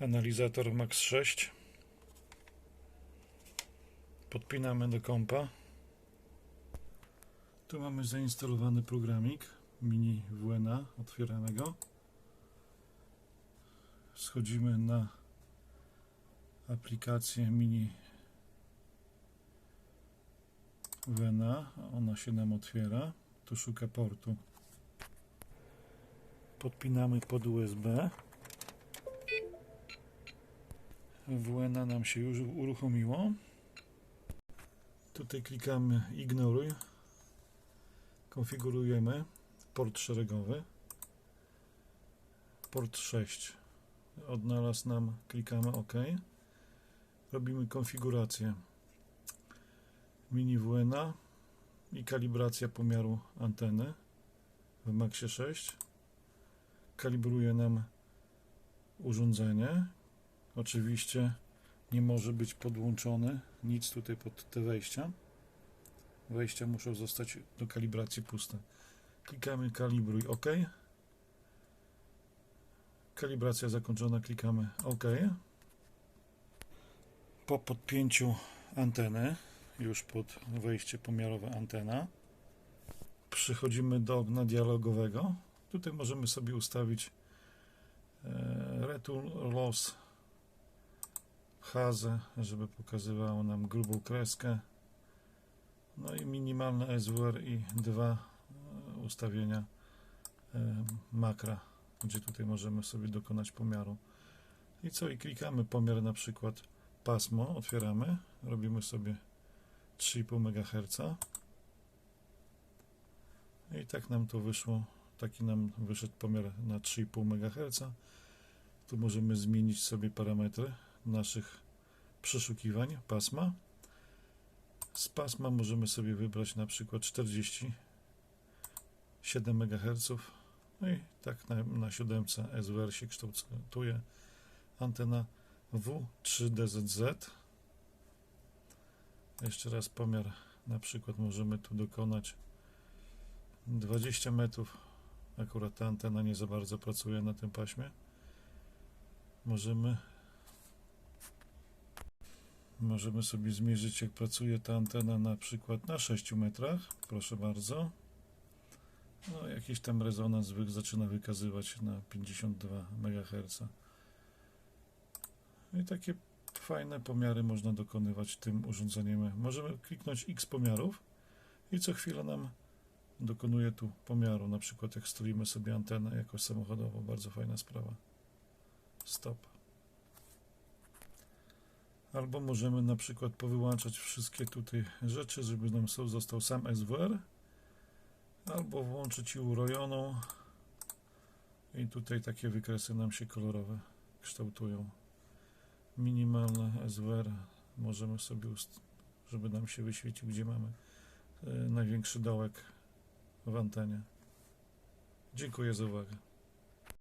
Analizator Max 6. Podpinamy do kompa. Tu mamy zainstalowany programik mini WNA. Otwieramy go. Schodzimy na aplikację mini WNA. Ona się nam otwiera. Tu szuka portu. Podpinamy pod USB. WNA nam się już uruchomiło. Tutaj klikamy ignoruj. Konfigurujemy port szeregowy. Port 6. Odnalazł nam, klikamy OK. Robimy konfigurację mini WNA i kalibracja pomiaru anteny w Maxie 6. Kalibruje nam urządzenie. Oczywiście nie może być podłączony nic tutaj pod te wejścia. Wejścia muszą zostać do kalibracji puste. Klikamy kalibruj OK. Kalibracja zakończona, klikamy OK. Po podpięciu anteny, już pod wejście pomiarowe antena, przechodzimy do okna dialogowego. Tutaj możemy sobie ustawić e, Return Loss Hazę, żeby pokazywało nam grubą kreskę. No i minimalne SWR i dwa e, ustawienia e, makra, gdzie tutaj możemy sobie dokonać pomiaru. I co? I klikamy pomiar na przykład pasmo, otwieramy, robimy sobie 3,5 MHz. I tak nam to wyszło, taki nam wyszedł pomiar na 3,5 MHz. Tu możemy zmienić sobie parametry naszych przeszukiwań pasma. Z pasma możemy sobie wybrać na przykład 47 MHz. No i tak na, na siódemce SWR się kształtuje antena W3DZZ. Jeszcze raz pomiar na przykład możemy tu dokonać 20 metrów. Akurat ta antena nie za bardzo pracuje na tym paśmie. Możemy Możemy sobie zmierzyć, jak pracuje ta antena na przykład na 6 metrach. Proszę bardzo. No, jakiś tam rezonans zaczyna wykazywać na 52 MHz. I takie fajne pomiary można dokonywać tym urządzeniem. Możemy kliknąć X pomiarów i co chwilę nam dokonuje tu pomiaru. Na przykład jak stoimy sobie antenę jakoś samochodową. Bardzo fajna sprawa. Stop. Albo możemy na przykład powyłączać wszystkie tutaj rzeczy, żeby nam został sam SWR. Albo włączyć i urojoną. I tutaj takie wykresy nam się kolorowe kształtują. Minimalne SWR możemy sobie, żeby nam się wyświecił, gdzie mamy e, największy dołek w antenie. Dziękuję za uwagę.